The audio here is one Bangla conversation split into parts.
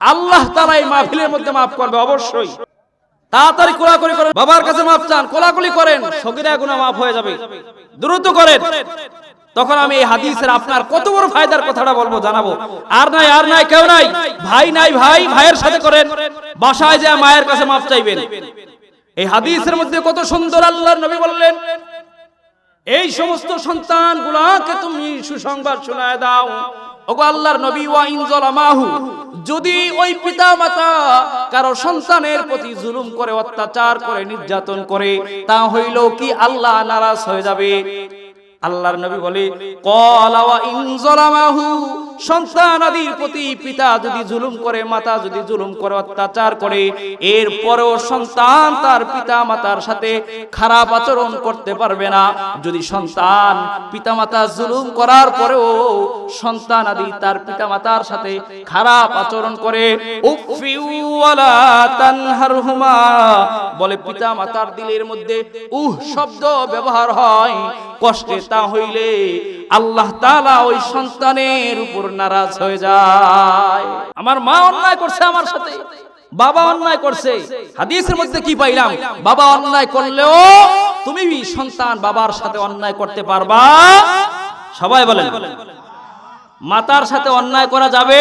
আল্লাহ তাআলা এই মাহফিলের মধ্যে মাফ করবে, অবশ্যই। তাড়াতাড়ি কোলাকুলি করেন। বাবার কাছে মাফ চান, কোলাকুলি করেন, সগিরা গুনাহ মাফ হয়ে যাবে। দ্রুত করেন। তখন আমি এই হাদিসের আপনার কত বড় ফায়দার কথাটা বলব, জানাব। আর নাই আর নাই, কেউ নাই। ভাই নাই, ভাই, ভাইয়ের সাথে করেন। বাসায় যা মায়ের কাছে মাফ চাইবেন। এই হাদিসের মধ্যে কত সুন্দর আল্লাহর নবী বললেন, এই সমস্ত সন্তান গুলাকে তুমি সুসংবাদ শোনায় দাও। ওগো আল্লাহর নবী, ওয়া ইনজালামাহু যদি ওই পিতা মাতা কারও সন্তানের প্রতি জুলুম করে, অত্যাচার করে, নির্যাতন করে, তা হইল কি আল্লাহ নারাজ হয়ে যাবে? আল্লাহর নবী বলে, কলা ওয়া ইনজালামাহু সন্তান আদির প্রতি পিতা যদি জুলুম করে, মাতা যদি জুলুম করে, অত্যাচার করে, এরপরেও সন্তান তার পিতা মাতার সাথে খারাপ আচরণ করতে পারবে না। যদি সন্তান পিতা মাতা জুলুম করার পরেও সন্তান আদি তার পিতা মাতার সাথে খারাপ আচরণ করে বলে পিতা মাতার দিলের মধ্যে উহ শব্দ ব্যবহার হয়। কষ্টে তা হইলে আল্লাহ তালা ওই সন্তানের উপর নারাজ হয়ে যায়। আমার মা অন্যায় করছে আমার সাথে, বাবা অন্যায় করছে। হাদিসের মধ্যে কি পাইলাম? বাবা অন্যায় করলেও তুমি সন্তান বাবার সাথে অন্যায় করতে পারবা। সবাই বলেন, মাতার সাথে অন্যায় করা যাবে?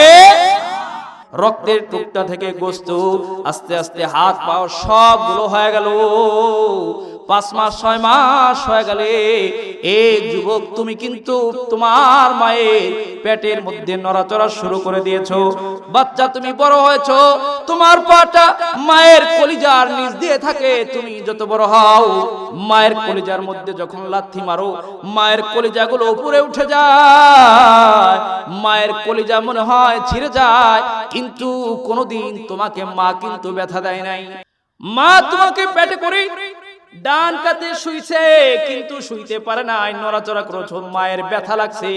রক্তের টুকটা থেকে গোস্ত আস্তে আস্তে হাত পাও সবগুলো হয়ে গেল। পাঁচ মাস, ছয় মাস হয়ে গেলে এ যুবক, তুমি কিন্তু তোমার মায়ের পেটের মধ্যে নড়াচড়া শুরু করে দিয়েছ। বাচ্চা, তুমি বড় হয়েছো। তোমার পাটা মায়ের কলিজার নিচ দিয়ে থাকে, তুমি যত বড় হও, মায়ের কলিজার মধ্যে যখন লাথি মারো, মায়ের কলিজাগুলো উপরে উঠে যায়, মায়ের কলিজা মনে হয় ছিঁড়ে যায়, কিন্তু কোনোদিন তোমাকে মা কিন্তু ব্যথা দেয় নাই। মা, তোমাকে পেটে করে ডান কাতে শুইছে, কিন্তু শুইতে পারে না নড়াচড়া করেছ মায়ের ব্যথা লাগছে।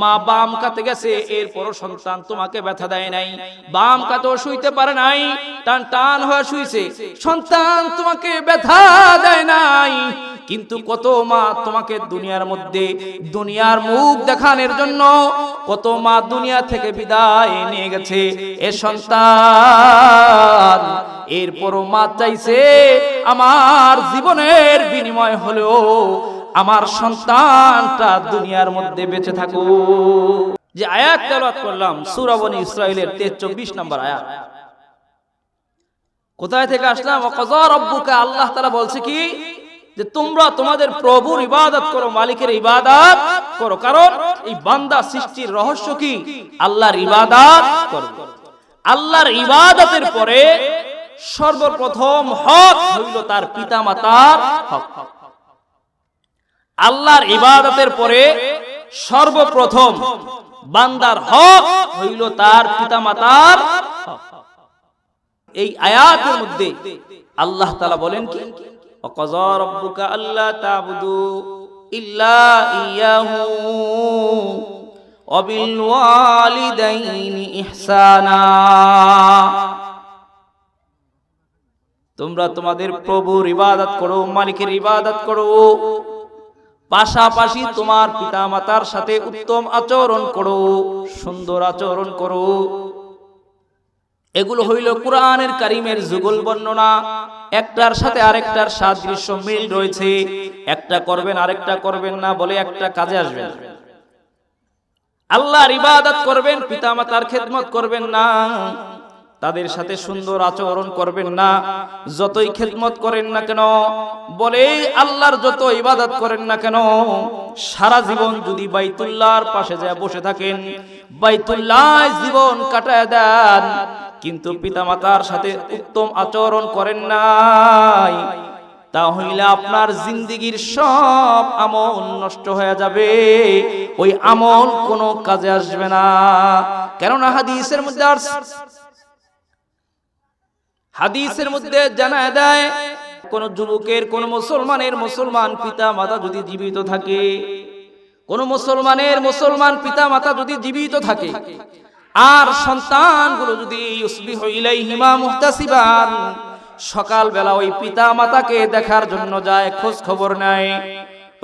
মা বাম কাতে গেছে, এরপরও সন্তান তোমাকে ব্যথা দেয় নাই। বাম কাতেও শুইতে পারে নাই, টান টান হয়ে শুইছে। সন্তান তোমাকে ব্যথা দেয় নাই। কিন্তু কত মা তোমাকে দুনিয়ার মধ্যে, দুনিয়ার মুখ দেখানোর জন্য কত মা দুনিয়া থেকে বিদায় নিয়ে গেছে। এ সন্তান, এরপরও মা চাইছে, আমার জীবনের বিনিময় হলেও আমার সন্তানটা দুনিয়ার মধ্যে বেঁচে থাকো যে আয়াত তেলাওয়াত করলাম, সূরা বনী ইসরাইলের 24 নম্বর আয়াত। কোথায় থেকে আসলাম? রাব্বুকা? আল্লাহ তাআলা বলছে কি? যে তোমরা তোমাদের প্রভুর ইবাদত করো, মালিকের ইবাদত করো। কারণ এই বান্দা সৃষ্টির রহস্য কি? আল্লাহর ইবাদত করো আল্লাহর ইবাদতের পরে সর্বপ্রথম হক হইল তার পিতা মাতার হক। আল্লাহর ইবাদতের পরে সর্বপ্রথম বান্দার হক হইল তার পিতা মাতার এই আয়াতের মধ্যে আল্লাহ তালা বলেন কি? অকজরব্বুকা আল্লাহ তাবুদু ইল্লা ইয়াহু অবিল ওয়ালিদাইনি ইহসানা। তোমরা তোমাদের প্রভুর ইবাদত করো, মালিকের ইবাদত করো। পাশাপাশি তোমার পিতা মাতার সাথে উত্তম আচরণ করো, সুন্দর আচরণ করো। এগুলো হইল কোরআনের কারিমের যুগল বর্ণনা। একটার সাথে আরেকটার সাদৃশ্য মিল রয়েছে। একটা করবেন, আরেকটা করবেন না বলে একটা কাজে আসবেন আল্লাহর ইবাদত করবেন, পিতামাতার খেদমত করবেন না। তাদের সাথে সুন্দর আচরণ করবেন না। যতই খেদমত করেন না কেন বলে আল্লাহর যত ইবাদত করেন না কেন সারা জীবন যদি বাইতুল্লাহর পাশে যায় বসে থাকেন বাইতুল্লাহ জীবন কাটায় দেন। কিন্তু পিতামাতার সাথে উত্তম আচরণ করেন নাই। তাহলে আপনার জিন্দিগির সব আমল নষ্ট হয়ে যাবে। ওই আমল কোনো কাজে আসবে না। কেননা হাদিসের মধ্যে হাদিসের মধ্যে জানা দেয় কোন যুবকের, কোন মুসলমানের মুসলমান পিতা মাতা যদি জীবিত থাকে, কোন মুসলমানের মুসলমান পিতা মাতা যদি জীবিত থাকে, আর সন্তানগুলো যদি সকালবেলা ওই পিতা মাতাকে দেখার জন্য যায়, খোঁজ খবর নেয়।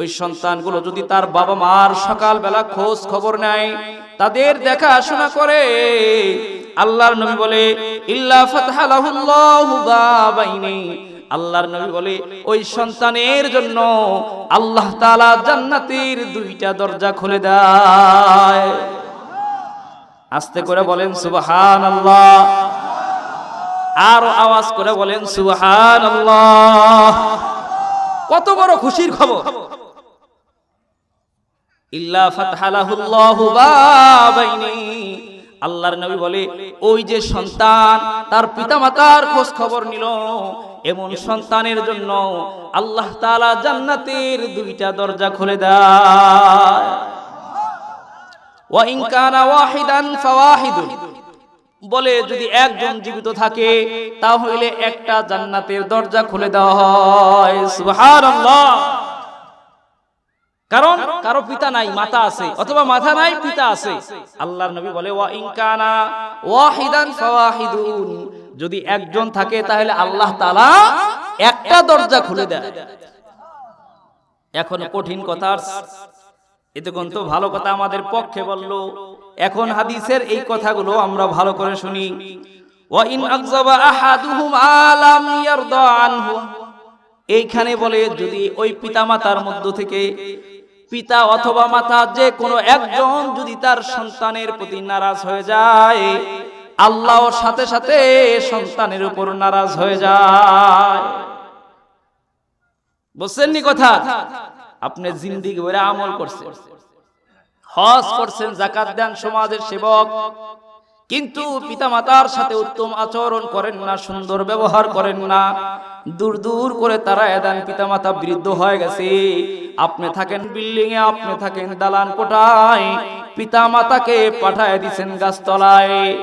ওই সন্তানগুলো যদি তার বাবা মার সকালবেলা খোঁজ খবর নেয়, তাদের দেখাশোনা করে আল্লাহর নবী বলে, ইল্লা ফাতহালাহুল্লাহু বাবাইনি। আল্লাহর নবী বলে, ওই সন্তানের জন্য আল্লাহ তাআলা জান্নাতের দুইটা দরজা খুলে দেয়। আস্তে করে বলেন, সুবহানাল্লাহ। আরও আওয়াজ করে বলেন, সুবহানাল্লাহ। কত বড় খুশির খবর। ইল্লা ফাতহালাহুল্লাহু বাবাইনি। আল্লাহর নবী বলে, ওই যে সন্তান, তার পিতামাতার খোঁজ খবর নিল। এমন সন্তানের জন্য আল্লাহ তাআলা জান্নাতের দুইটা দরজা খুলে দেয়। বলে, যদি একজন জীবিত থাকে, তাহলে একটা জান্নাতের দরজা খুলে দেওয়া হয়। কারণ কারও পিতা নাই, মাতা আছে, অথবা মাথা নাই, পিতা আছে। আল্লাহর নবী বলে, ওয়া ইনকানা ওয়াহিদান ফাওয়াহিদুন। যদি একজন থাকে, তাহলে আল্লাহ তাআলা একটা দরজা খুলে দেয়। এখন কঠিন কথা। এতক্ষণ তো ভালো কথা আমাদের পক্ষে বলল। এখন হাদিসের এই কথাগুলো আমরা ভালো করে শুনি। ওয়া ইন আকযাবা আহাদুহুম আলাম ইয়ারদা আনহু। এইখানে বলে, যদি ওই পিতামাতার মধ্য থেকে পিতা অথবা মাতা যে কোনো একজন যদি তার সন্তানের প্রতি নারাজ হয়ে যায়, আল্লাহর সাথে সাথে সন্তানের উপর নারাজ হয়ে যায়। বুঝছেননি কথা? আপনি জিন্দিগি ভরে আমল করছেন। হজ করছেন জাকাত দেন, সমাজের সেবক। কিন্তু পিতামাতার সাথে উত্তম আচরণ করেন না, সুন্দর ব্যবহার করেন না। দূর দূর করে তারা এদান পিতামাতা বৃদ্ধ হয়ে গেছে। আপনি থাকেন বিল্ডিং এ আপনি থাকেন দালান কোটায় পিতামাতাকে পাঠায় দিছেন গাছতলায়।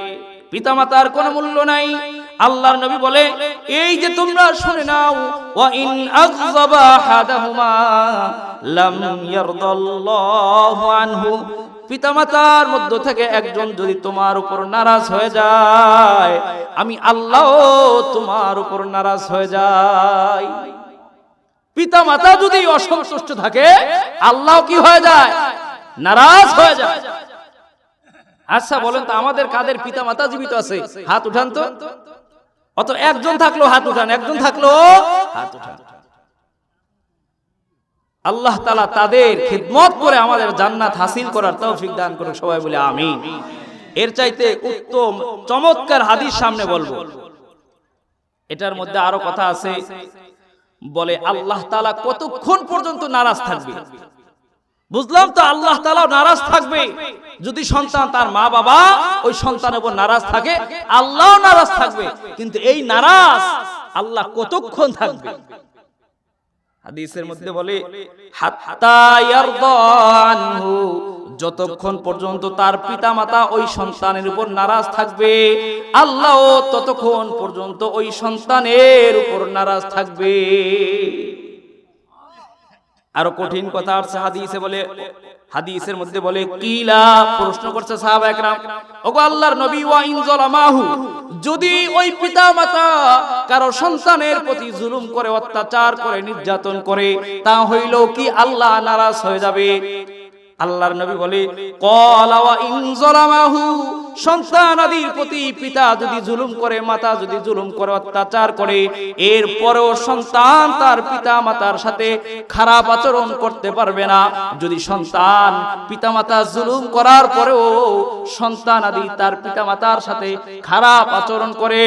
পিতামাতার কোনো মূল্য নাই। আল্লাহর নবী বলে, এই যে তোমরা শুনে নাও, ওয়া ইন আযযাবা হাদাহুমা লাম ইয়ারদাল্লাহু আনহু পিতামাতার মধ্য থেকে একজন যদি তোমার উপর নারাজ হয়ে যায়, আমি আল্লাহ তোমার উপর নারাজ হয়ে যাই। পিতা মাতা যদি অসন্তুষ্ট থাকে, আল্লাহ কি হয়ে যায়? নারাজ হয়ে যায়। আচ্ছা বলেন তো, আমাদের কাদের পিতা মাতা জীবিত আছে? হাত উঠান তো। অত একজন থাকল, হাত উঠান। একজন থাকল, হাত উঠান। আল্লাহ তালা তাদের খিদমত করে আমাদের জান্নাত হাসিল করার তৌফিক দান করে সবাই বলে আমি এর চাইতে উত্তম, চমৎকার হাদিস সামনে বলব। এটার মধ্যে আরও কথা আছে, বলে আল্লাহ তালা কতক্ষণ পর্যন্ত নারাজ থাকবে? বুঝলাম তো আল্লাহ তালা নারাজ থাকবে। যদি সন্তান তার মা বাবা ওই সন্তানের উপর নারাজ থাকে আল্লাহ নারাজ থাকবে। কিন্তু এই নারাজ আল্লাহ কতক্ষণ থাকবে? হাদিসের মধ্যে বলে যতক্ষণ পর্যন্ত তার পিতা মাতা ওই সন্তানের উপর নারাজ থাকবে আল্লাহ ততক্ষণ পর্যন্ত ওই সন্তানের উপর নারাজ থাকবে। আরও কঠিন কথা আছে হাদিসে বলে, হাদিসের মধ্যে বলে, কিলা, প্রশ্ন করছে সাহাবা একরাম ওগো আল্লাহর নবী, ওয়া ইন যালামাহু, যদি ওই পিতা মাতা কারও সন্তানের প্রতি জুলুম করে, অত্যাচার করে, নির্যাতন করে, তা হইল কি আল্লাহ নারাজ হয়ে যাবে? আল্লাহর নবী বলে, কলা ওয়া ইন যালামাহু সন্তান আদির প্রতি পিতা যদি জুলুম করে, মাতা যদি জুলুম করে, অত্যাচার করে এর পরেও সন্তান তার পিতা মাতার সাথে খারাপ আচরণ করতে পারবে না। যদি সন্তান পিতা মাতা জুলুম করার পরেও সন্তান আদি তার পিতা মাতার সাথে খারাপ আচরণ করে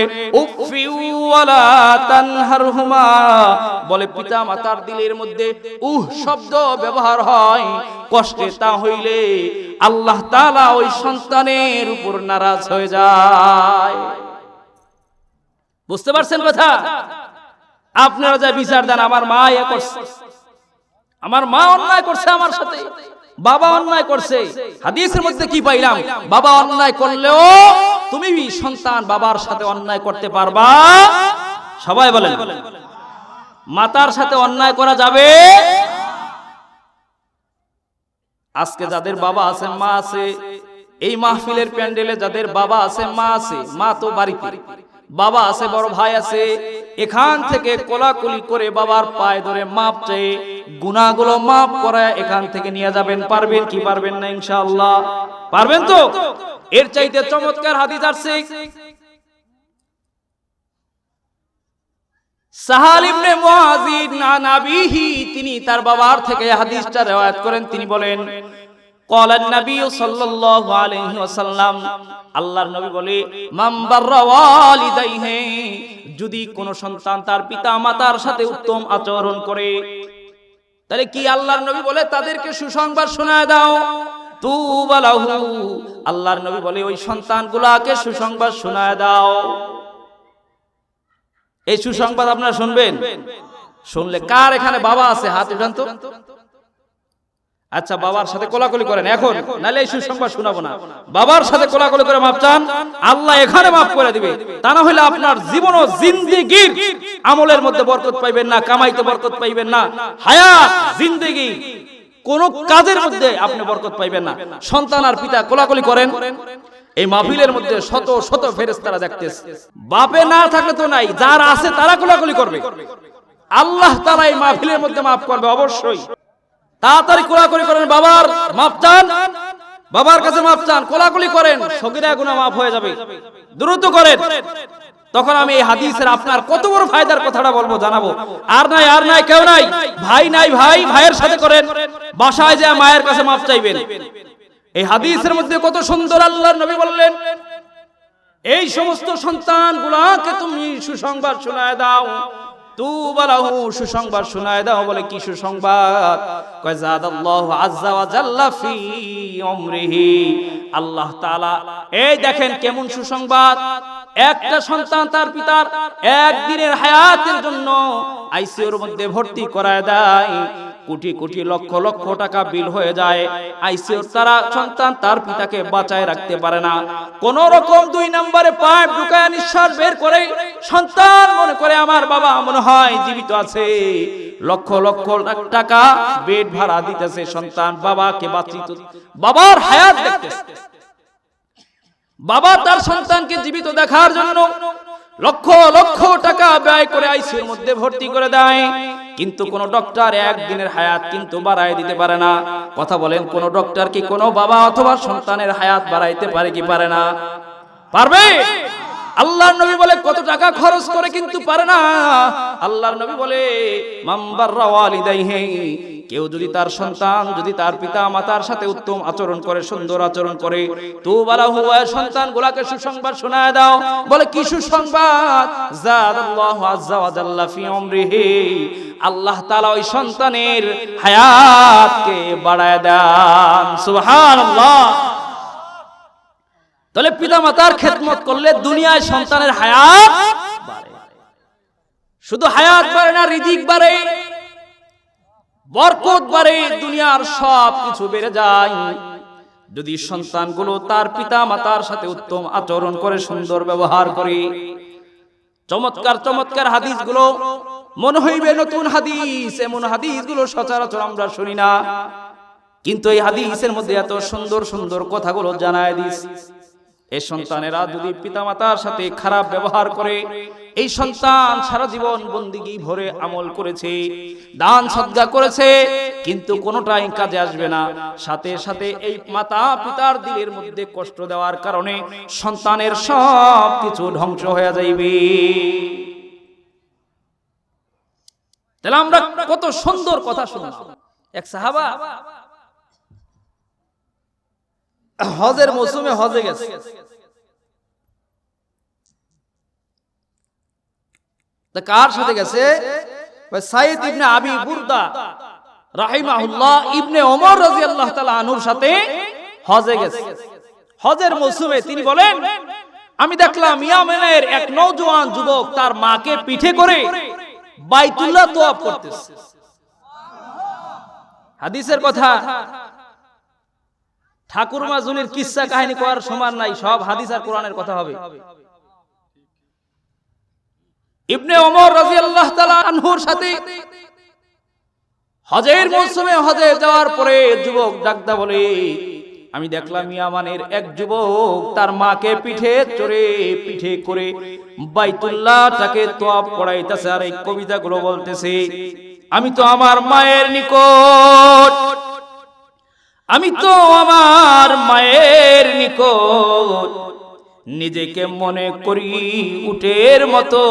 বলে পিতা মাতার দিলের মধ্যে উহ শব্দ ব্যবহার হয়, কষ্টে তা হইলে আল্লাহ তালা ওই সন্তানের উপর নারাজ হয়ে যায়। বুঝতে পারছেন কথা? আপনারা যা বিচার দেন, আমার মা এ করছে। আমার মা অন্যায় করছে আমার সাথে, বাবা অন্যায় করছে। হাদিসের মধ্যে কি পাইলাম? বাবা অন্যায় করলেও তুমি সন্তান বাবার সাথে অন্যায় করতে পারবা। সবাই বলেন। মাতার সাথে অন্যায় করা যাবে? আজকে যাদের বাবা আছে, মা আছে এই মাহফিলের প্যান্ডেলে যাদের বাবা আছে, মা আছে, মা তো বাড়িতে। বাবা আছে, বড় ভাই আছে, এখান থেকে কোলাকুলি করে বাবার পায়ে ধরে মাপ চেয়ে গুনাহগুলো মাপ করায় এখান থেকে নিয়ে যাবেন। পারবেন কি পারবেন না, ইনশাআল্লাহ। পারবেন তো? এর চাইতে চমৎকার হাদিস আসছে, সাহাল ইবনে মুআযিদ আন তিনি তার বাবার থেকে হাদিসটা রওয়ায়াত করেন। তিনি বলেন قال النبي صلى الله عليه وسلم আল্লাহর নবী বলে মাম বাররা ওয়ালিদাইহি যদি কোন সন্তান তার পিতা মাতার সাথে উত্তম আচরণ করে তাহলে কি আল্লাহর নবী বলে তাদেরকে সুসংবাদ শোনায় দাও তুবালাহু আল্লাহর নবী বলে ওই সন্তানগুলাকে সুসংবাদ শোনায় দাও এই সুসংবাদ আপনারা শুনবেন শুনলে কার এখানে বাবা আছে হাত উঠান তো আচ্ছা বাবার সাথে কোলাকুলি করেন। এখন নালে এই সুসংবাদ শোনাবো না। বাবার সাথে কোলাকুলি করে মাপ চান। আল্লাহ এখানে মাফ করে দিবে। তা না হলে আপনার জীবন ও জিন্দিগির আমলের মধ্যে বরকত পাইবেন না কামাইতে বরকত পাইবেন না। হায়াত জিন্দিগি কোন কাজের মধ্যে আপনি বরকত পাইবেন না। সন্তান আর পিতা কোলাকুলি করেন। এই মাহফিলের মধ্যে শত শত ফেরেস্তারা দেখতেছে। বাপে না থাকলে তো নাই যার আছে তারা কোলাকুলি করবে। আল্লাহ তারা এই মাহফিলের মধ্যে মাফ করবে অবশ্যই। তাড়াতাড়ি কোলাকুলি করেন বাবার মাপ চান। বাবার কাছে মাপ চান, কোলাকুলি করেন, সগিরা গুনাহ মাফ হয়ে যাবে। দ্রুত করেন। তখন আমি এই হাদিসের আপনার কত বড় ফায়দার কথাটা বলব, জানাব। আর নাই আর নাই, কেউ নাই। ভাই নাই, ভাই, ভাইয়ের সাথে করেন। বাসায় যা মায়ের কাছে মাপ চাইবেন। এই হাদিসের মধ্যে কত সুন্দর আল্লাহর নবী বললেন, এই সমস্ত সন্তান গুলাকে তুমি সুসংবাদ শোনায় দাও। সুসংবাদ শোনায় দাও, বলে কি সুসংবাদ? কয় জাল্লা ফি আল্লাহ তাআলা, এই দেখেন কেমন সুসংবাদ। একটা সন্তান তার পিতার একদিনের হায়াতের জন্য আইসিইউর মধ্যে ভর্তি করায় দেয়। কোটি কোটি লক্ষ লক্ষ টাকা বিল হয়ে যায়। আইসিইউর তারা সন্তান তার পিতাকে বাঁচায় রাখতে পারে না। কোন রকম দুই নম্বরে পাইপ ঢুকায় নিঃশ্বাস বের করে সন্তান মনে করে আমার বাবা মনে হয় জীবিত আছে। লক্ষ লক্ষ টাকা বেড ভাড়া দিতেছে সন্তান বাবাকে বাঁচিত। বাবার হায়াত দেখতেছে। বাবা তার সন্তানকে জীবিত দেখার জন্য লক্ষ লক্ষ টাকা ব্যয় করে আইসিউর মধ্যে ভর্তি করে দেয়। কিন্তু কোন ডক্টর একদিনের হায়াত কিন্তু বাড়ায় দিতে পারে না। কথা বলেন, কোন ডক্টর কি কোনো বাবা অথবা সন্তানের হায়াত বাড়াইতে পারে কি পারে না? পারবে? আল্লাহর নবী বলে, কত টাকা খরচ করে কিন্তু পারে না। আল্লাহর নবী বলে মাম্বার ওয়ালিদাইহি, কেউ যদি তার সন্তান, যদি তার পিতা মাতার সাথে উত্তম আচরণ করে, সুন্দর আচরণ করে তো বালা হুয়া সন্তান গুলাকে সুসংবাদ শোনায় দাও। বলে, কি সুসংবাদ? জাদাল্লাহু আজ্জা ওয়া জাল্লা ফি উমরিহি, আল্লাহ তাআলা ওই সন্তানের হায়াতকে বাড়ায় দেন। সুবহানাল্লাহ। তাহলে পিতা মাতার খেদমত করলে দুনিয়ায় সন্তানের হায়াত শুধু হায়াত বাড়ে না, রিজিক বাড়ে, বরকত বাড়ে, দুনিয়ার সব কিছু বেড়ে যায়। যদি সন্তানগুলো তার পিতা মাতার সাথে উত্তম আচরণ করে, সুন্দর ব্যবহার করে, চমৎকার চমৎকার হাদিসগুলো, মনে হইবে নতুন হাদিস, এমন হাদিসগুলো সচরাচর আমরা শুনি না। কিন্তু এই হাদিসের মধ্যে এত সুন্দর সুন্দর কথাগুলো জানায় দিস। এই সন্তানেরা যদি পিতামাতার সাথে খারাপ ব্যবহার করে এই সন্তান সারা জীবন বন্দিগি ভরে আমল করেছে দান সদ্গা করেছে কিন্তু কোনোটাই কাজে আসবে না। সাথে সাথে এই মাতা পিতার দিলের মধ্যে কষ্ট দেওয়ার কারণে সন্তানের সব কিছু ধ্বংস হয়ে যাইবে। তাহলে আমরা কত সুন্দর কথা শুনলাম। এক সাহাবা হজের মৌসুমে হজে গেছে। কার সাথে গেছে? সাইদ ইবনে আবি বুরদা, রাহিমাহুল্লাহ ইবনে ওমর আনহুর সাথে হজে গেছে। হজের মৌসুমে তিনি বলেন, আমি দেখলাম ইয়ামেনের এক নওজোয়ান যুবক তার মাকে পিঠে করে বাইতুল্লাহ তোয়াব করতেছে। হাদিসের কথা ঠাকুর মাজুলির কিসসা কাহিনী করার সমান নাই সব হাদিস আর কোরআনের কথা হবে। ইবনে ওমর রাদিয়াল্লাহু তাআলা আনহুর সাথে হজের মৌসুমে হজে যাওয়ার পরে যুবক ডাকদা বলে আমি দেখলাম ইয়ামানের এক যুবক তার মাকে পিঠে চড়ে পিঠে করে বাইতুল্লাহটাকে তোয়াব করাইতেছে আর এই কবিতাগুলো বলতেছে আমি তো আমার মায়ের নিকট আমি তো আমার মায়ের নিকট নিজেকে মনে করি উটের মতো।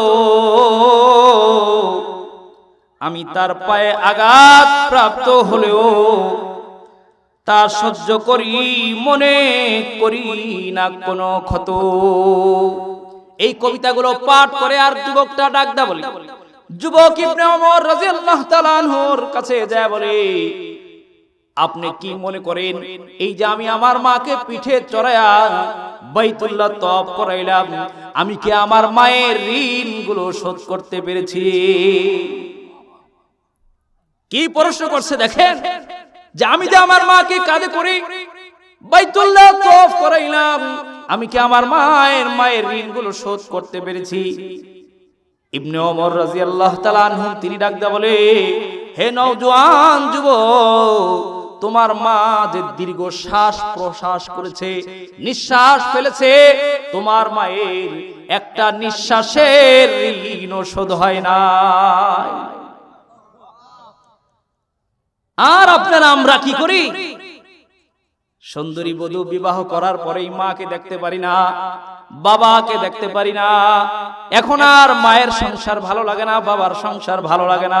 আমি তার পায়ে আঘাত প্রাপ্ত হলেও তা সহ্য করি, মনে করি না কোনো ক্ষত। এই কবিতাগুলো পাঠ করে আর যুবকটা ডাকদা বলি। যুবক ইবনে ওমর রাদিয়াল্লাহু তাআলা আনহুর কাছে যায় বলে আপনি কি মনে করেন এই যে আমি আমার মাকে পিঠে চড়াইয়া বাইতুল্লাহ তপ করাইলাম আমি কি আমার মায়ের ঋণগুলো শোধ করতে পেরেছি? কি প্রশ্ন করছে দেখেন? যে আমি যে আমার মাকে কাঁধে করি বাইতুল্লাহ তফ করাইলাম আমি কি আমার মায়ের মায়ের ঋণগুলো শোধ করতে পেরেছি? ইবনে ওমর রাদিয়াল্লাহু তাআলা আনহু তিনি ডাকদা বলে হে নওজোয়ান যুবক তোমার মা যে দীর্ঘ শ্বাস প্রশ্বাস করেছে, নিঃশ্বাস ফেলেছে, তোমার মায়ের একটা নিঃশ্বাসের ঋণও শোধ হয় না আর আপনারা আমরা কি করি? সুন্দরী বধূ বিবাহ করার পরেই মাকে দেখতে পারি না, বাবাকে দেখতে পারি না। এখন আর মায়ের সংসার ভালো লাগে না, বাবার সংসার ভালো লাগে না।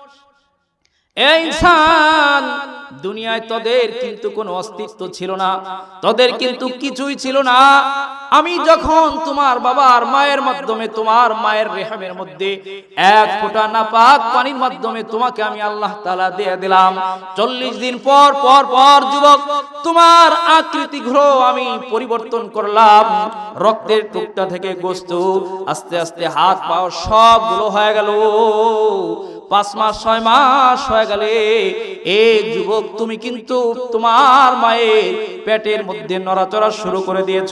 দুনিয়ায় তোদের কিন্তু কোনো অস্তিত্ব ছিল না, তোদের কিন্তু কিছুই ছিল না। আমি যখন তোমার বাবার মায়ের মাধ্যমে, তোমার মায়ের রেহামের মধ্যে এক ফোঁটা নাপাক পানির মাধ্যমে তোমাকে আমি আল্লাহ তালা দিয়ে দিলাম, চল্লিশ দিন পর পর পর যুবক, তোমার আকৃতি ঘুরো আমি পরিবর্তন করলাম, রক্তের টুকটা থেকে গোস্ত, আস্তে আস্তে হাত পাও সবগুলো হয়ে গেল। পাঁচ মাস, ছয় মাস হয়ে গেলে এ যুবক, তুমি কিন্তু তোমার মায়ের পেটের মধ্যে নড়াচড়া শুরু করে দিয়েছ।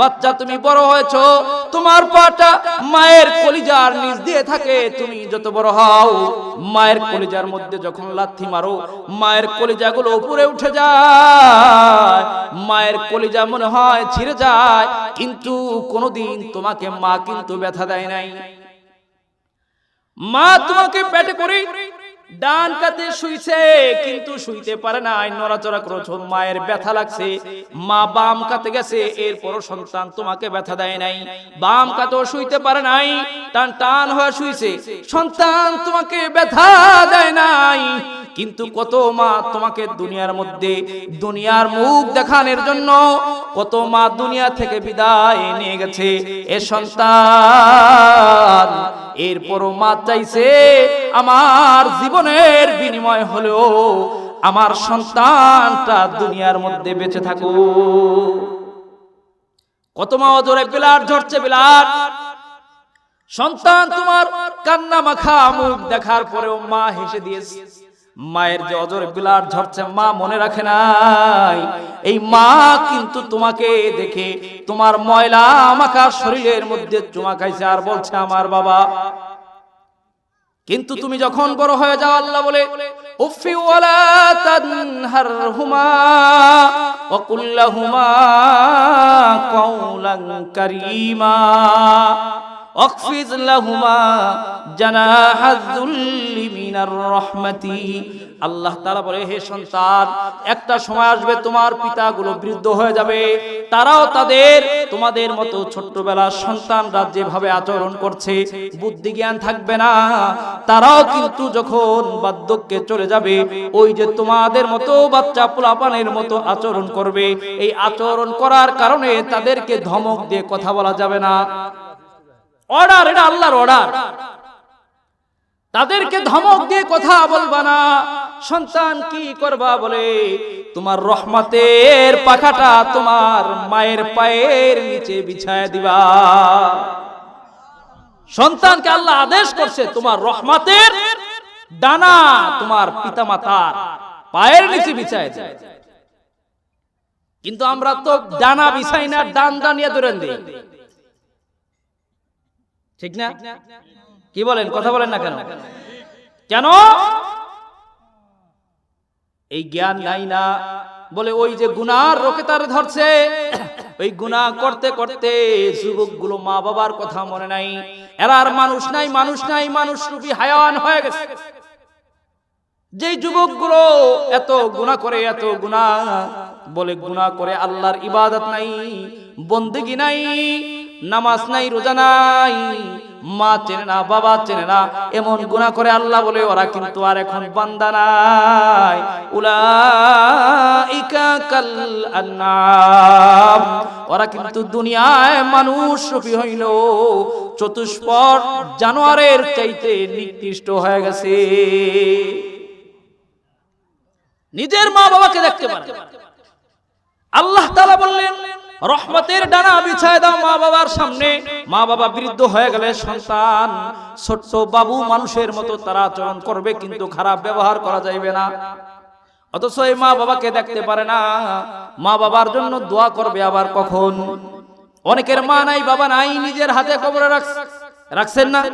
বাচ্চা, তুমি বড় হয়েছো। তোমার পাটা মায়ের কলিজার নিচ দিয়ে থাকে, তুমি যত বড় হও, মায়ের কলিজার মধ্যে যখন লাথি মারো, মায়ের কলিজাগুলো উপরে উঠে যায়, মায়ের কলিজা মনে হয় ছিঁড়ে যায়, কিন্তু কোনোদিন তোমাকে মা কিন্তু ব্যথা দেয় নাই। মা, তোমাকে পেটে করে ডান কাতে শুইছে, কিন্তু শুইতে পারে না নড়াচড়া করেছ মায়ের ব্যথা লাগছে। মা বাম কাতে গেছে, এরপরও সন্তান তোমাকে ব্যথা দেয় নাই। বাম কাতেও শুইতে পারে নাই, টান টান হয়ে শুইছে। সন্তান তোমাকে ব্যথা দেয় নাই। কিন্তু কত মা তোমাকে দুনিয়ার মধ্যে, দুনিয়ার মুখ দেখানোর জন্য কত মা দুনিয়া থেকে বিদায় নিয়ে গেছে। এ সন্তান এরপরও মা চাইছে, আমার জীবনের বিনিময় হলেও আমার সন্তানটা দুনিয়ার মধ্যে বেঁচে থাকো কত মা অজরে বিলার ঝরছে বিলার সন্তান তোমার কান্না মাখা মুখ দেখার পরেও মা হেসে দিয়েছে। মায়ের যে অজর বিলাট ঝরছে, মা মনে রাখে নাই। এই মা কিন্তু তোমাকে দেখে তোমার ময়লা মাখা শরীরের মধ্যে চুমা খাইছে আর বলছে, আমার বাবা। কিন্তু তুমি যখন বড় হয়ে যাও, আল্লাহ বলে, উফি ওয়ালা তানহারহুমা অকফিজ লাহুমা জানাহাযুল্লি মিনার রহমাতি। আল্লাহ তাআলা বলে, হে সন্তান, একটা সময় আসবে তোমার পিতাগুলো বৃদ্ধ হয়ে যাবে। তারাও তাদের, তোমাদের মতো ছোট্টবেলার সন্তানরা যেভাবে আচরণ করছে বুদ্ধি জ্ঞান থাকবে না। তারাও কিন্তু যখন বার্ধক্যে চলে যাবে, ওই যে তোমাদের মতো বাচ্চা পোলাপানের মতো আচরণ করবে। এই আচরণ করার কারণে তাদেরকে ধমক দিয়ে কথা বলা যাবে না। অর্ডার এটা আল্লাহর অর্ডার তাদেরকে ধমক দিয়ে কথা বলবা না। সন্তান কি করবা বলে? তোমার রহমতের পাখাটা তোমার মায়ের পায়ের নিচে বিছায় দিবা। সন্তানকে আল্লাহ আদেশ করছে, তোমার রহমাতের ডানা তোমার পিতামাতার পায়ের নিচে বিছায় যায় কিন্তু আমরা তো ডানা বিছাই না ডান দানিয়ে ধরেন দিই। ঠিক না? কি বলেন? কথা বলেন না কেন? কেন? এই জ্ঞান নাই না বলে ওই যে গুনার রোকে তার ধরছে ওই গুনাহ করতে করতে যুবকগুলো মা বাবার কথা মনে নাই। এরা আর মানুষ নাই মানুষ নাই মানুষ রূপী হায়ান হয়ে গেছে। যেই যুবকগুলো এত গুনাহ করে এত গুনাহ বলে গুনাহ করে আল্লাহর ইবাদত নাই বন্দেগি নাই নামাজ নাই, রোজা নাই। মা চেনে না, বাবা চেনে না, এমন গুনাহ করে আল্লাহ বলে, ওরা কিন্তু আর এখন বান্দা নাই। উলাইকা কাল ওরা কিন্তু দুনিয়ায় মানুষ রূপী হইল। চতুষ্পদ জানোয়ারের চাইতে নিকৃষ্ট হয়ে গেছে। নিজের মা বাবাকে দেখতে পারে। আল্লাহ তাআলা বললেন রহমতের ডানা বিছায় দাও মা বাবার সামনে। মা বাবা বৃদ্ধ হয়ে গেলে সন্তান, ছোট্ট বাবু মানুষের মতো তারা আচরণ করবে, কিন্তু খারাপ ব্যবহার করা যাইবে না। অথচ এই মা বাবাকে দেখতে পারে না। মা বাবার জন্য দোয়া করবে আবার কখন? অনেকের মা নাই, বাবা নাই, নিজের হাতে কবরে রাখ- রাখছেন না।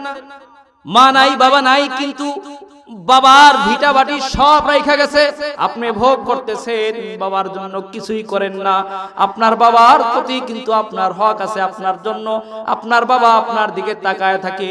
মা নাই, বাবা নাই, কিন্তু বাবার ভিটা বাটি সব রাইখা গেছে। আপনি ভোগ করতেছেন, বাবার জন্য কিছুই করেন না। আপনার বাবার প্রতি কিন্তু আপনার হক আছে, আপনার জন্য। আপনার বাবা আপনার দিকে তাকায় থাকে।